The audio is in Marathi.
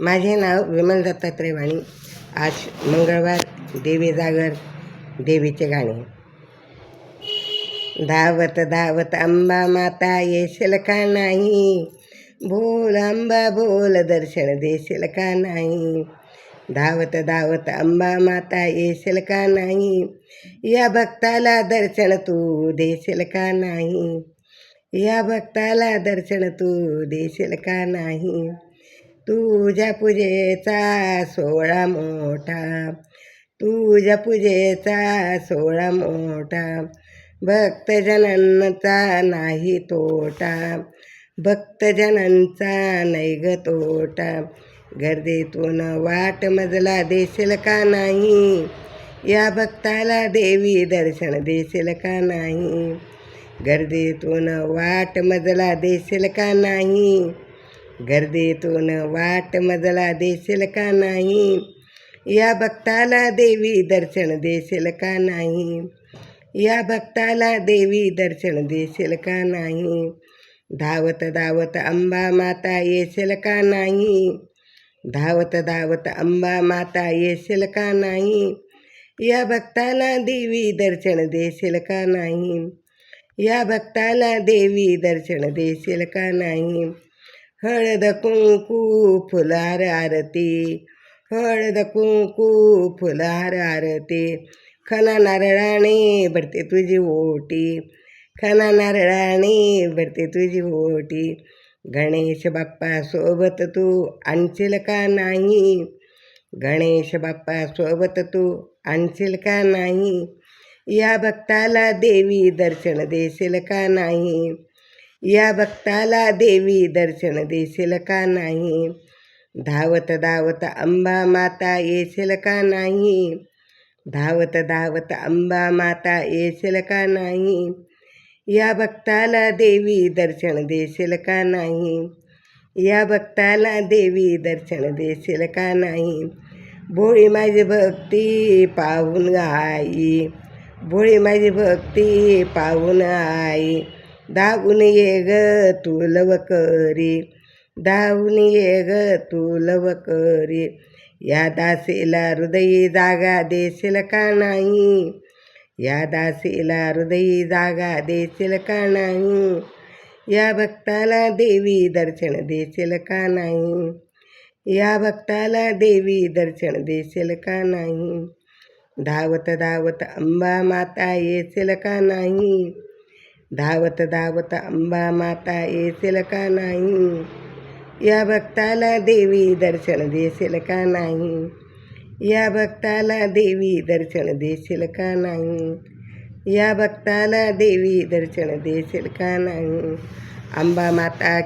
माझे नाव विमल दत्तात्रय वाणी आज मंगळवार देवी जागर देवीचे गाणे. धावत धावत अंबा माता येशील का नाही? बोल अंबा बोल दर्शन देशील का नाही? धावत धावत अंबा माता येशील का नाही? या भक्ताला दर्शन तू देशील का नाही? या भक्ताला दर्शन तू देशील का नाही? तुझ्या पूजेचा सोहळा मोठा. तुझ्या पूजेचा सोहळा मोठा. भक्तजनांचा नाही तोटा. भक्तजनांचा नाही ग तोटा. गर्दीतून वाट मजला देशील का नाही? या भक्ताला देवी दर्शन देशील का नाही? गर्दीतून वाट मजला देशील का नाही? गर्दीतून वाट मजला देशील का नाही? या भक्ताला देवी दर्शन देशील का नाही? या भक्ताला देवी दर्शन देशील का नाही? धावत धावत अंबा माता येशील का नाही? धावत धावत अंबा माता येशील का नाही? या भक्ताला देवी दर्शन देशील का नाही? या भक्ताला देवी दर्शन देशील का नाही? हळद कुंकू फुलार आरती हळद कुंकू फुलार आरती खना नारळाने भरते तुझी ओटी खना नारळाने भरते तुझी ओटी गणेश बाप्पा सोबत तू आणशील का नाही गणेश बाप्पा सोबत तू आणशील का नाही या भक्ताला देवी दर्शन देशील का नाही या भक्ताला देवी दर्शन देशील का नाही? धावत धावत अंबा माता येशील का नाही? धावत धावत अंबा माता येशील का नाही? या भक्ताला देवी दर्शन देशील का नाही? या भक्ताला देवी दर्शन देशील का नाही? भोळी माझी भक्ती पाहून आई भोळी माझी भक्ती पाहून आई धावून ये ग तू लव करी धावून ये ग तू करी या दासीला हृदयी जागा देशील का नाही या दासीला हृदयी जागा देशील का नाही या भक्ताला देवी दर्शन देशील का नाही या भक्ताला देवी दर्शन देशील का नाही धावत धावत अंबा माता येशील का नाही धावत धावत अंबा माता येसेल का नाही? या भक्ताला देवी दर्शन देसेल का नाही? या भक्ताला देवी दर्शन देसेल का नाही? या भक्ताला देवी दर्शन देसेल का नाही? अंबा माता